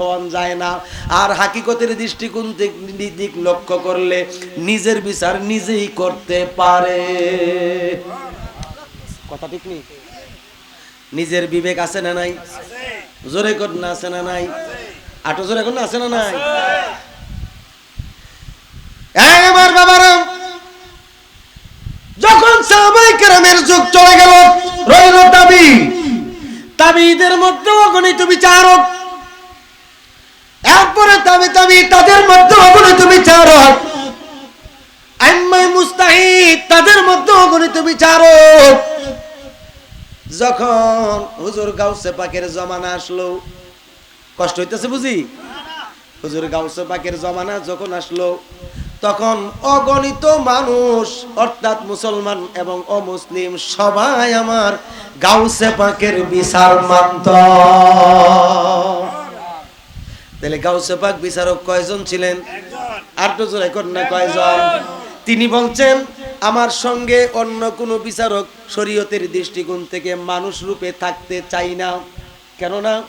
হওয়ান যায় না। আর হাকিকতের দৃষ্টিকোণ দিক লক্ষ্য করলে নিজের বিচার নিজেই করতে পারে। কথা ঠিক নিজের বিবেক আছে না নাই? জোরে কর না আছে না নাই? আটো জোরে কর না আছে না নাই? আমার বাবারা, যখন সাহাবাই কেরামের যুগ চলে গেল, রইল তাবি। তাবিদের মধ্যে অগণিত বিচারক তাবি তাবি তাদের মধ্যে অগণিত বিচারক। তাদের মধ্যে অগণিত বিচারক। যখন হুজুর গাউসে পাকের জমানা আসলো, কষ্ট হইতেছে বুঝি? হুজুর গাউসে পাকের জমানা যখন আসলো, তখন অগণিত মানুষ, অর্থাৎ মুসলমান এবং অমুসলিম, সবাই আমার গাউসে পাকের বিচার মানত। তাহলে গাউসে পাক বিচারক কয়জন ছিলেন? আর তো জোরে কয়জন? তিনি বলছেন আমার সঙ্গে অন্য কোনো বিচারক শরীয়তের দৃষ্টিকোণ থেকে মানুষ রূপে থাকতে চাই না। কেননা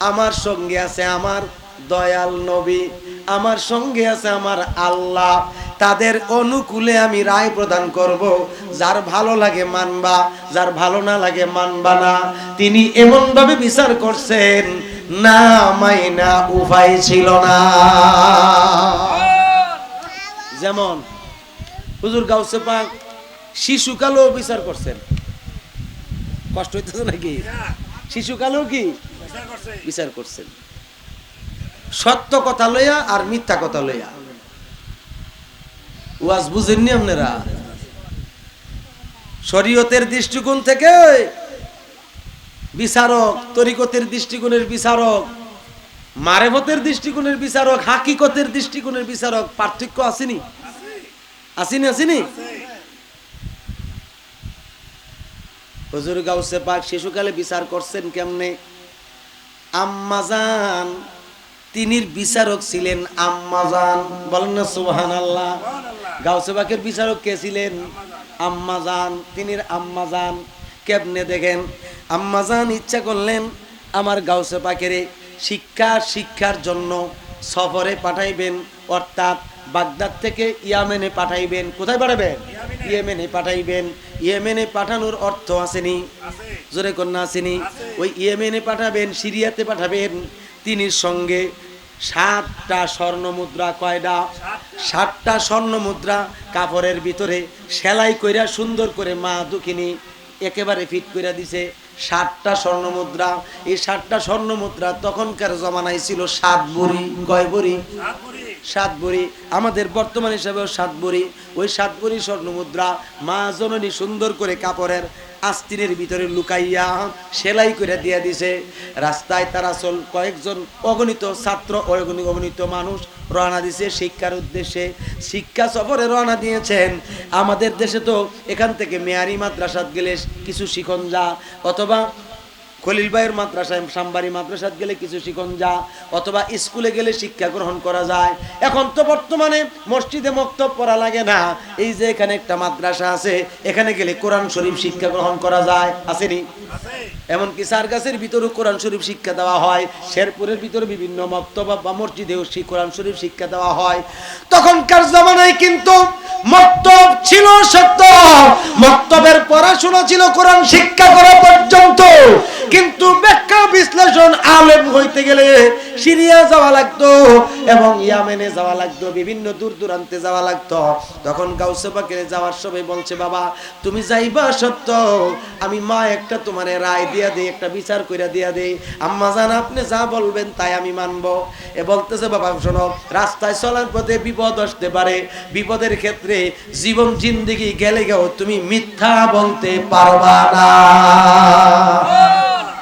আমার সঙ্গে আছে আমার দয়াল নবী আমার সঙ্গে আছে আমার আল্লাহ। তাদের অনুকূলে আমি রায় প্রদান করব। যার ভালো লাগে মানবা যার ভালো না লাগে মানবা না। তিনি এমনভাবে বিচার করছেন না, মাইনা উপায় ছিল না। যেমন, হুজুর গাউসে পাক শিশুকালেও বিচার করছেন। কষ্ট হইতেছে নাকি? শিশুকালেও কি? বিচার করছেন। সত্য কথা লইয়া আর মিথ্যা কথা লইয়া। ওয়াজ বুঝেননি আপনারা? শরীয়তের দৃষ্টিকোণ থেকে বিচারক, তরিকতের দৃষ্টিকোণের বিচারক, মারেফতের দৃষ্টিকোণের বিচারক, হাকিকতের দৃষ্টিকোণের বিচারক, পার্থক্য আসেনি? আসেনি আসেনি? হুজুর গাউসে পাক শিশুকালে বিচার করছেন কেমনে? আম্মাজান তিনির বিচারক ছিলেন আম্মাজান বলেন না সুবহান আল্লাহ গাউসে পাকের বিচারক কে ছিলেন? আম্মাজান তিনির আম্মাজান কেমনে দেখেন? আম্মাজান ইচ্ছা করলেন আমার গাউসে পাকেরে শিক্ষা শিক্ষার জন্য সফরে পাঠাইবেন অর্থাৎ বাগদাদ থেকে ইয়ামেনে পাঠাইবেন। কোথায় পাঠাবেন? ইয়েমেনে। পাঠাইবেন। ইয়েমেনে পাঠানোর অর্থ আসেনি। জোরে কন্যা আসেনি। ওই ইয়েমেনে পাঠাবেন সিরিয়াতে পাঠাবেন। তিনি সঙ্গে সাতটা স্বর্ণ মুদ্রা কয়টা সাতটা স্বর্ণ মুদ্রা কাপড়ের ভিতরে সেলাই কইরা সুন্দর করে মা দুঃখিনী একেবারে ফিট কইরা দিছে। সাতটা স্বর্ণ মুদ্রা এই সাতটা স্বর্ণ মুদ্রা তখনকার জমানায় ছিল সাত বড়ি। কয় বড়ি? সাত বড়ি। আমাদের বর্তমান হিসাবেও সাত বড়ি। ওই সাত বড়ি স্বর্ণ মুদ্রা মা জননী সুন্দর করে কাপড়ের আস্তিনের ভিতরে লুকাইয়া সেলাই করে দিয়ে দিছে। রাস্তায় তারা চল কয়েকজন অগণিত ছাত্র, অগণিত অগণিত মানুষ রওনা দিছে শিক্ষার উদ্দেশ্যে। শিক্ষা সফরে রওনা দিয়েছেন। আমাদের দেশে তো এখান থেকে মেয়ারি মাদ্রাসাত গেলে কিছু শিখন যা অথবা খলিল ভাইয়ের মাদ্রাসায়, সাম্বারি মাদ্রাসাত গেলে কিছু শিখন যা, অথবা স্কুলে গেলে শিক্ষা গ্রহণ করা যায়। এখন তো বর্তমানে মসজিদে মক্তব পড়া লাগে না। এই যে এখানে একটা মাদ্রাসা আছে, এখানে গেলে কোরআন শরীফ শিক্ষা গ্রহণ করা যায়। আসেনি? এমনকি সারগাছের ভিতরেও কোরআন শরীফ শিক্ষা দেওয়া হয়। শেরপুরের ভিতরে বিভিন্ন মক্তব বা মসজিদেও কোরআন শরীফ শিক্ষা দেওয়া হয়। তখনকার জমানায় কিন্তু মক্তব ছিল সত্য। মক্তবের পড়াশোনা ছিল কোরআন শিক্ষা করা পর্যন্ত। কিন্তু ব্যাখ্যা বিশ্লেষণ আলেম হইতে গেলে সিরিয়া যাওয়া লাগতো এবং ইয়ামেনে যাওয়া লাগতো, বিভিন্ন দূর দূরান্তে যাওয়া লাগতো। তখন গাউসে পাকে যাওয়ার সময় বলছে, বাবা, তুমি যাইবা সত্য, আমি মা একটা তোমার রায় দিয়া দেই, একটা বিচার কইরা দিয়া দেই। আম্মা জান, আপনি যা বলবেন তাই আমি মানবো। এ বলতেছে, বাবা, শোনো, রাস্তায় চলার পথে বিপদ আসতে পারে। বিপদের ক্ষেত্রে জীবন, জিন্দিগি গেলে গেও তুমি মিথ্যা বলতে পারবা না।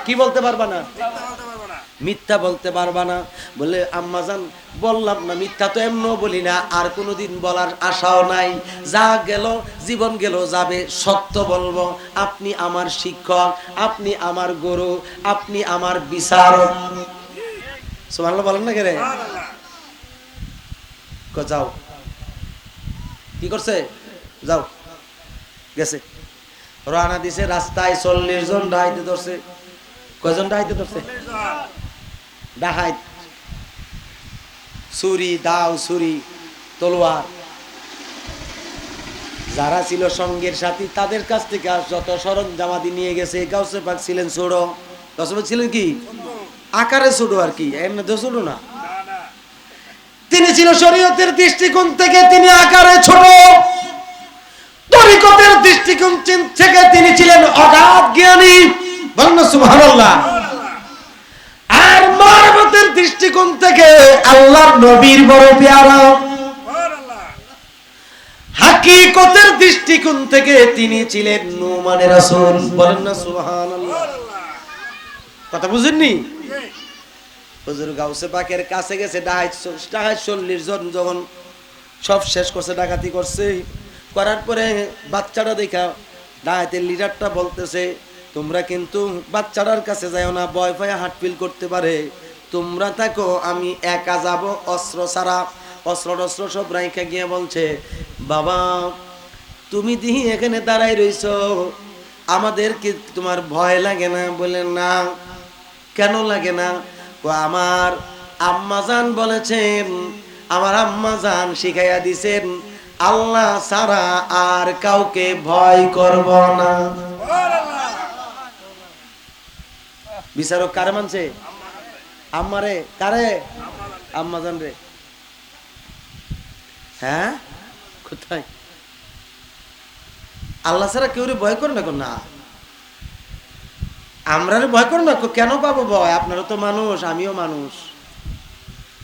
কি বলতে পারবা না? মিথ্যা বলতে পারবা না। বলে আম্মাজান বললাম না মিথ্যা তো এমনও বলি না। আর কোনোদিন বলার আশাও নাই। যা গেল জীবন গেল যাবে। সত্য বলব আপনি আমার শিক্ষক আপনি আমার গুরু আপনি আমার বিচারক। সুবহানাল্লাহ বলেন না কেরে ক- যাও। কি করছে? যাও। গেছে। রানা দিছে রাস্তায় চল্লিশ জন ডাহাইতে ধরছে। কয়জন ডাহাইতে ধরছে? ডাহাইত ছুরি, দাও, ছুরি, তলোয়ার। যারা ছিল সঙ্গের সাথী, তাদের কাছ থেকে যত সরঞ্জামাদি নিয়ে গেছে গাউসে পাক ছিলেন ছোট। গাউসে ছিলেন কি? আকারে ছোট আর কি এমনি তো ছোট না? তিনি ছিল শরীয়তের দৃষ্টিকোণ থেকে তিনি আকারে ছোট। তরিকতের দৃষ্টিকোণ থেকে তিনি ছিলেন অগাধ জ্ঞানী। বলেন দৃষ্টিকোণ থেকে নবীর বড় পেয়ারা। হাকিকতের দৃষ্টিকোণ থেকে তিনি ছিলেন বলেন না কথা বুঝেননি? হুজুর গাউসে পাকের কাছে গেছে ডাহাই চল্লিশ জন যখন সব শেষ করছে, ডাকাতি করছে। করার পরে বাচ্চাটা দেখা ডাহাতের লিডারটা বলতেছে তোমরা কিন্তু বাচ্চাটার কাছে যাও না, ভয় ভয়ে হাটপিল করতে পারে। তোমরা থাকো, আমি একা যাব অস্ত্র ছাড়া। অস্ত্র টস্ত্র সব রাইখা গিয়ে বলছে, বাবা, তুমি দিহি এখানে দাঁড়াই রইছ। আমাদের কি তোমার ভয় লাগে না? বলে, না। কেন লাগে না? আমার আম্মাজান বলেছেন, আমার আম্মাজান শিখাইয়া দিছেন, আল্লাহ ছাড়া আর কাউকে ভয় করব না। বিচারক কারে মানছে? আম্মারে, কারে? আম্মাজান রে হ্যাঁ? কোথায়? আল্লাহ ছাড়া কেউ ভয় করে না না আমরা ভয় করো না কেন পাবো ভয়? আপনারা তো মানুষ, আমিও মানুষ।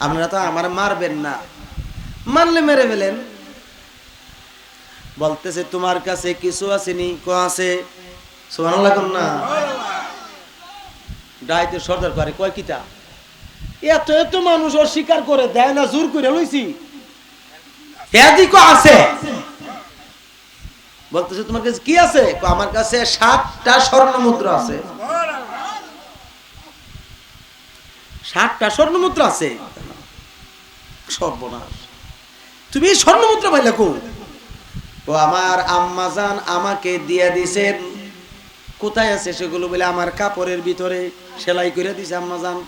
আপনারা তো আমার মারবেন না। মানলে মেরে ফেলেন। বলতেছে, তোমার কাছে কিছু আসেনি, কো আছে? কোন না ডাইতে সর্দার করে কয় কিটা এত এত মানুষ অস্বীকার করে, দেয় না, জোর করে লইছি। এদিকও আছে। বলতেছে, তোমার কাছে কি আছে? আমার কাছে সাতটা স্বর্ণ মুদ্রা আছে। ষাটটা স্বর্ণ মুদ্রা আছে? সর্বনাশ। তুমি স্বর্ণ মুদ্রা পাইলে কো? ও আমার আম্মাজান আমাকে দিয়ে দিছেন কোথায় আছে সেগুলো বলে আমার কাপড়ের ভিতরে সেলাই করে দিছে আম্মাজান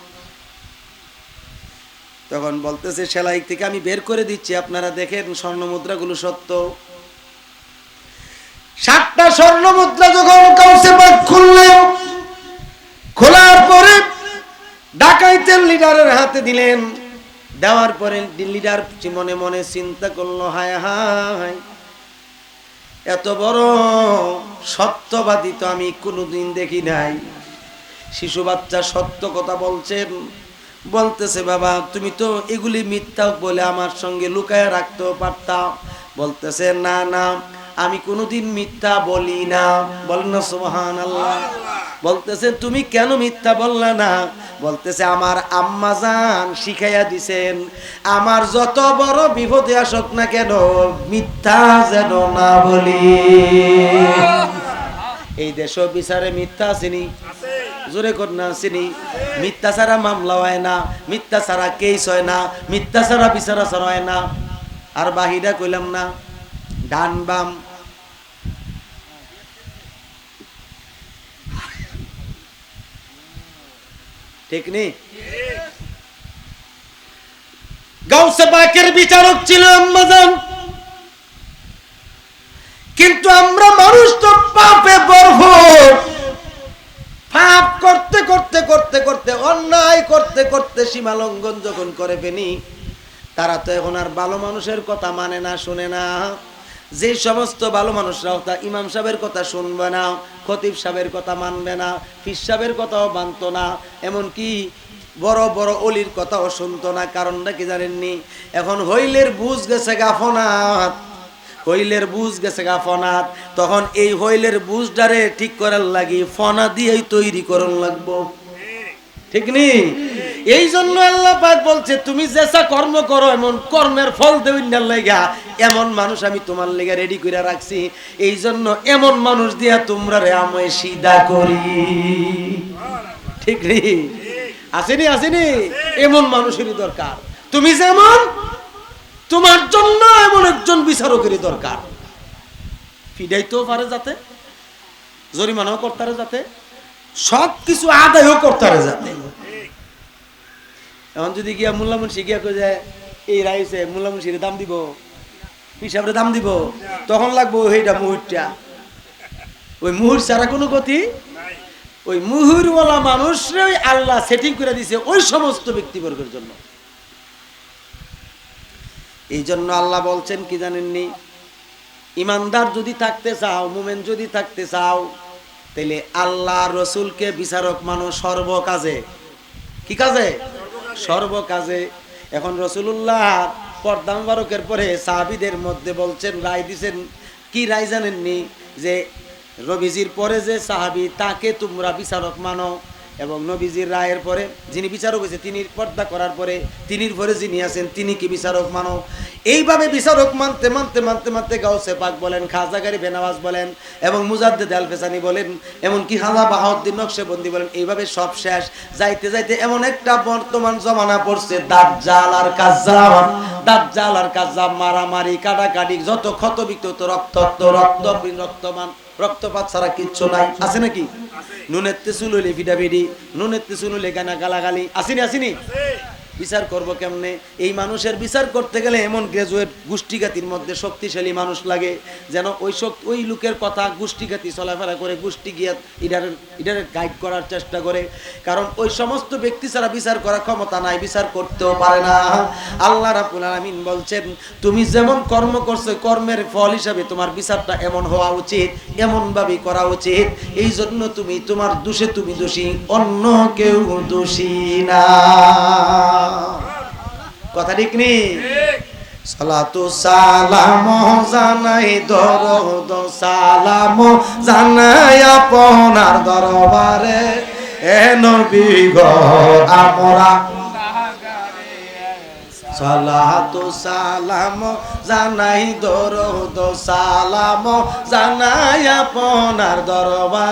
তখন বলতেছে, সেলাই থেকে আমি বের করে দিচ্ছি, আপনারা দেখেন স্বর্ণ মুদ্রাগুলো সত্য। সাতটা স্বর্ণ মুদ্রা যখন কাউসে পাক খুললেন, খোলার পরে ডাকাইতের লিডারের হাতে দিলেন। দেওয়ার পরে লিডার মনে মনে চিন্তা করল হায় হায় এত বড় সত্যবাদী তো আমি কোনোদিন দেখি নাই। শিশু বাচ্চা সত্য কথা বলছেন, বলতেছে, বাবা, তুমি তো এগুলি মিথ্যা বলে আমার সঙ্গে লুকায় রাখতে পারতাম বলতেছে, না না, আমি কোনোদিন মিথ্যা বলি না। বলেন না, সুবহানাল্লাহ। আল্লাহ বলতেছে তুমি কেন মিথ্যা বললা না? বলতেছে, আমার আম্মা জান শিখাইয়া দিছেন, আমার যত বড় বিপদে আসক না কেন, মিথ্যা যেন না বলি। এই দেশ বিচারে মিথ্যা আসেনি জোরে না আসেনি মিথ্যা ছাড়া মামলা হয় না, মিথ্যা ছাড়া কেস হয় না, মিথ্যা ছাড়া বিচারা ছাড়া হয় না। আর বাহিরা কইলাম না, ডান বাম ঠিক নেই? গাউসে পাকের বিচারক ছিল আম্মাজান কিন্তু আমরা মানুষ তো পাপে ভরপুর পাপ করতে করতে করতে করতে, অন্যায় করতে করতে সীমা লঙ্ঘন যখন করে ফেনি তারা তো এখন আর ভালো মানুষের কথা মানে না, শুনে না। যে সমস্ত ভালো মানুষরাও তা ইমাম সাহেবের কথা শুনবে না, খতিব সাহেবের কথা মানবে না ফির সাহেবের কথাও মানতো না, এমনকি বড় বড় অলির কথাও শুনতো না, কারণটা কি জানেননি? এখন হইলের বুঝ গেছে গাফনাত, হইলের বুঝ গেছে গা ফনাত তখন এই হইলের বুঝডারে ঠিক করার লাগি ফনা দিয়েই তৈরি করার লাগবো। ঠিক নি? এই জন্য আল্লাহ পাক বলছে, তুমি যেসা কর্ম করো, এমন কর্মের ফল না লেগা এমন মানুষ আমি তোমার লেগা রেডি করে রাখছি। এই জন্য এমন মানুষ দিয়া তোমরা রে আমি সিধা করি। ঠিক রে? আসেনি আসেনি? এমন মানুষেরই দরকার। তুমি যেমন, তোমার জন্য এমন একজন বিচারকেরই দরকার। ফিডাইতেও পারে যাতে, জরিমানাও করতারে যাতে সব কিছু আদায়ও করতারে যাতে। এখন যদি গিয়া মোল্লা মুন্সি গিয়া কই যায় এই রাইসে মুলামুশির দাম দিব হিসাবে দাম দিব, তখন লাগবো এইটা মুহুরটা ওই মুহুর ছাড়া কোনো গতি ওই মুহুরওয়ালা মানুষরাই আল্লাহ সেটিং করে দিছে ওই সমস্ত ব্যক্তিবর্গের জন্য। এই জন্য আল্লাহ বলছেন, কি জানেননি? ইমানদার যদি থাকতে চাও, মুমেন যদি থাকতে চাও তাহলে আল্লাহ রসুলকে বিচারক মানুষ সর্বকাজে কি কাজে? সর্বকাজে এখন রসুল্লাহ পর্দা মুবারকের পরে সাহাবিদের মধ্যে বলছেন, রায় দিছেন, কি রায় জানেননি? যে রবিজির পরে যে সাহাবি, তাকে তোমরা বিচারক মানো। এবং নবীজির রায়ের পরে যিনি বিচারক হয়েছে, তিনি পর্দা করার পরে তিনির পরে যিনি আছেন, তিনি কি বিচারক মানো? এইভাবে বিচারক মানতে মানতে মানতে মানতে গাউসে পাক বলেন, খাজাগারি বেনাওয়াজ বলেন এবং মুজাদ্দেদ আল ফেসানি বলেন, এমনকি হাজা বাহাউদ্দিন নকশেবন্দি বলেন, এইভাবে সব শেষ। যাইতে যাইতে এমন একটা বর্তমান জমানা পড়ছে, দাজ্জাল আর কাজ্জাব। দাজ্জাল আর কাজ্জাব মারামারি, কাটাকাটি, যত ক্ষত বিক্ষত রক্ত রক্ত রক্তমান। রক্তপাত ছাড়া কিচ্ছু নাই। আছে নাকি? নুনের তেসুল হইলে ফিডাফিডি নুনের তেসুল হইলে গানা গালাগালি। আসিনি আসিনি? বিচার করব কেমনে? এই মানুষের বিচার করতে গেলে এমন গ্রাজুয়েট গোষ্ঠীঘাতির মধ্যে শক্তিশালী মানুষ লাগে, যেন ওই শক্তি ওই লোকের কথা গোষ্ঠীঘাতি চলাফেরা করে, গোষ্ঠী গিয়া ইডারের ইডারের গাইড করার চেষ্টা করে। কারণ ওই সমস্ত ব্যক্তি ছাড়া বিচার করার ক্ষমতা নাই, বিচার করতেও পারে না। আল্লাহ রাবুল আলামিন বলছেন, তুমি যেমন কর্ম করছ, কর্মের ফল হিসাবে তোমার বিচারটা এমন হওয়া উচিত এমন ভাবে করা উচিত। এই জন্য তুমি, তোমার দোষে তুমি দোষী, অন্য কেউ দোষী না। কথা ঠিক নেই? সালাতু সালাম জানাই দরদ, সালাম জানাই আপনার দরবারে। এ নবী গো, আমরা সালাতু সালাম জানাই দরদ, সালাম জানাই আপনার দরবার।